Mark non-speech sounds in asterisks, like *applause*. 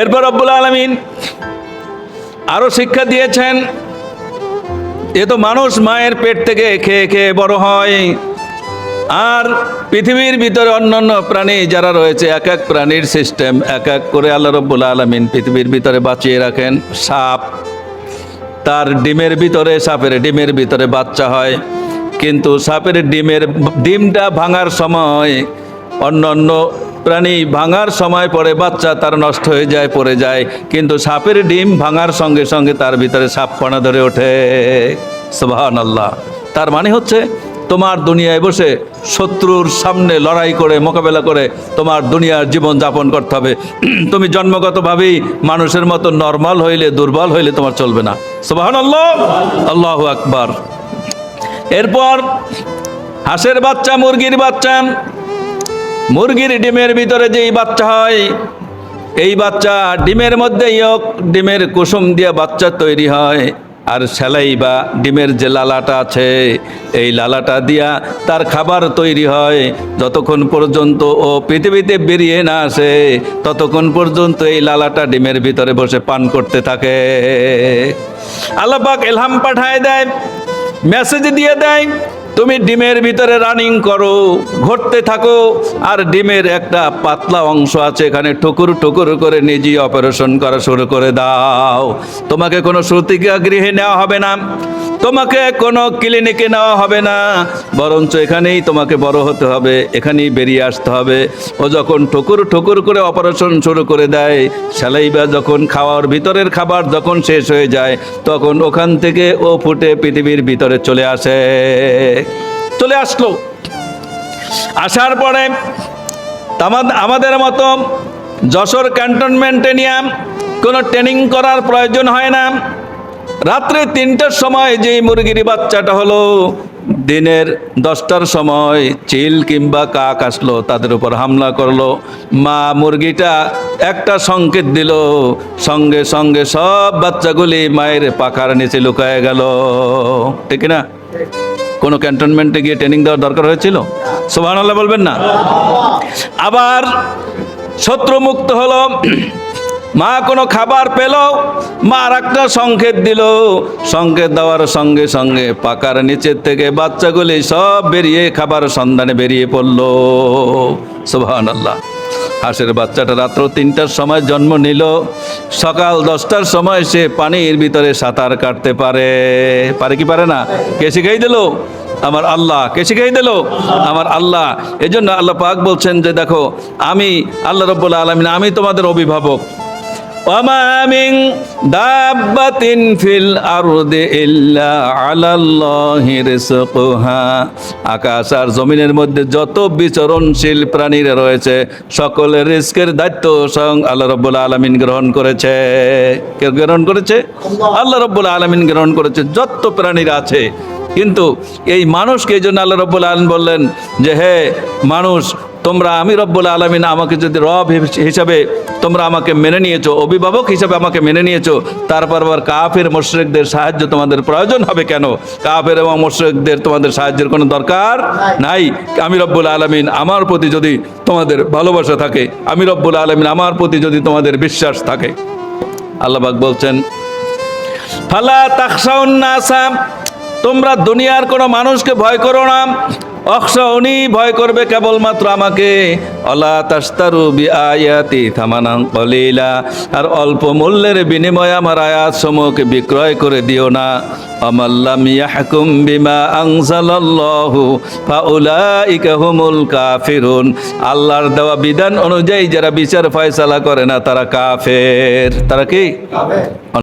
এরপর রব্বুল আলমিন আরও শিক্ষা দিয়েছেন, এ তো মানুষ মায়ের পেট থেকে খেয়ে খেয়ে বড় হয়। আর পৃথিবীর ভিতরে অন্যান্য প্রাণী যারা রয়েছে, এক এক প্রাণীর সিস্টেম এক এক করে আল্লাহ রব্বুল আলমিন পৃথিবীর ভিতরে বাঁচিয়ে রাখেন। সাপ তার ডিমের ভিতরে, সাপের ডিমের ভিতরে বাচ্চা হয়। কিন্তু সাপের ডিমের, ডিমটা ভাঙার সময় অন্য অন্য প্রাণী ভাঙার সময় পরে বাচ্চা তার নষ্ট হয়ে যায়, পড়ে যায়। কিন্তু সাপের ডিম ভাঙার সঙ্গে সঙ্গে তার ভিতরে সাপ কণা ধরে ওঠে। সুবহান আল্লাহ তার মানে হচ্ছে, তোমার দুনিয়ায় বসে শত্রুর সামনে লড়াই করে, মোকাবেলা করে তোমার দুনিয়ার জীবন যাপন করতে হবে। *clears throat* তুমি জন্মগতভাবেই মানুষের মতো নর্মাল হইলে, দুর্বল হইলে তোমার চলবে না। সুবাহান আল্লাহ আল্লাহ আকবার। এরপর হাঁসের বাচ্চা, মুরগির বাচ্চা মুরগির ডিমের ভিতরে যেই বাচ্চা হয়, এই বাচ্চা ডিমের মধ্যেই হোক, ডিমের কুসুম দিয়ে বাচ্চা তৈরি হয়, আর সেলাই বা ডিমের যে লালাটা আছে, এই লালাটা দিয়া তার খাবার তৈরি হয়। যতক্ষণ পর্যন্ত ও পৃথিবীতে বেরিয়ে না আসে, ততক্ষণ পর্যন্ত এই লালাটা ডিমের ভিতরে বসে পান করতে থাকে। আল্লাহ পাক এলহাম পাঠায় দেয়, মেসেজ দিয়ে দেয় তুমি ডিমের ভিতরে রানিং করো ঘটতে থাকো, আর ডিমের একটা পাতলা অংশ আছে এখানে ঠুকুর ঠুকুর করে নিজেই অপারেশন করা শুরু করে দাও। তোমাকে কোনো শ্রুতিকা গৃহে নেওয়া হবে না। তোমাকে কোনো ক্লিনিকে নেওয়া হবে না। বরঞ্চ এখানেই তোমাকে বড় হতে হবে, এখানেই বেরিয়ে আসতে হবে। ও যখন ঠুকুর ঠুকুর করে অপারেশন শুরু করে দেয় সেলাইবা যখন খাওয়ার ভিতরের খাবার যখন শেষ হয়ে যায়, তখন ওখান থেকে ও ফুটে পৃথিবীর ভিতরে চলে আসে। চলে আসলো। আসার পরে আমাদের মতো যশোর ক্যান্টনমেন্টে নিয়ে কোনো ট্রেনিং করার প্রয়োজন হয় না। রাত্রে তিনটার সময় যেই মুরগির বাচ্চাটা হলো, দিনের দশটার সময় চিল কিংবা কাক আসলো, তাদের উপর হামলা করল। মা মুরগিটা একটা সংকেত দিল, সঙ্গে সঙ্গে সব বাচ্চাগুলি মায়ের পাখার নিচে লুকায় গেল। ঠিক না কোনো ক্যান্টনমেন্টে গিয়ে ট্রেনিং দেওয়ার দরকার হয়েছিল? আল্লাহ বলবেন না? আবার শত্রুমুক্ত হলো মা কোনো খাবার পেল? মা আর একটা সংকেত দিল। সংকেত দেওয়ার সঙ্গে সঙ্গে পাকার নিচের থেকে বাচ্চাগুলি সব বেরিয়ে খাবার সন্ধানে বেরিয়ে পড়ল। সোহান আল্লাহ হাঁসের বাচ্চাটা রাত্র তিনটার সময় জন্ম নিল। সকাল দশটার সময় সে পানির ভিতরে সাঁতার কাটতে পারে। পারে কি পারে না? কে শিখাই দিল? আমার আল্লাহ। কে শিখাই দিল? আমার আল্লাহ। এজন্য আল্লাহ পাক বলছেন যে, দেখো, আমি আল্লাহ রব্বুল আলমিন, আমি তোমাদের অভিভাবক। وما من دابة في الأرض إلا على الله رزقها আকাশ আর জমিনের মধ্যে যত বিচরণশীল প্রাণীরা রয়েছে সকলের রিস্কের দায়িত্ব স্বয়ং আল্লাহ রব্বুল আলমিন গ্রহণ করেছে কে গ্রহণ করেছে আল্লাহ রব্বুল আলমিন গ্রহণ করেছে যত প্রাণীরা আছে কিন্তু এই মানুষকে এই জন্য আল্লাহ রব্বুল আলম বললেন যে হে মানুষ তোমরা আমি রব্বুল আলমিন আমাকে যদি রব হিস- হিসাবে তোমরা আমাকে মেনে নিয়েছো, অভিভাবক হিসাবে আমাকে মেনে নিয়েছো তারপর আবার কাফের মোশরেকদের সাহায্য তোমাদের প্রয়োজন হবে কেন? কাফের এবং মোশরেকদের তোমাদের সাহায্যের কোনো দরকার নাই। আমি রব্বুল আলমিন আমার প্রতি যদি তোমাদের ভালোবাসা থাকে, আমি রব্বুল আলমিন আমার প্রতি যদি তোমাদের বিশ্বাস থাকে। আল্লাহবাক বলছেন, ফালা তাকসাউন্নাসা তোমরা দুনিয়ার কোনো মানুষকে ভয় করো না। অক্সউনি ভয় করবে কেবলমাত্র আমাকে। অলা তাস্তারু বি আয়াতি থামানাং কলিলা। আর অল্প মূল্যের বিনিময়ে আমার আয়াত সমূহকে বিক্রয় করে দিও না। আমাল্লাম ইয়াহকুম বিমা আনজালাল্লাহু ফাউলাইকা হুমুল কাফিরুন। আল্লাহর দেওয়া বিধান অনুযায়ী যারা বিচার ফয়সালা করে না, তারা কাফের। তারা কি?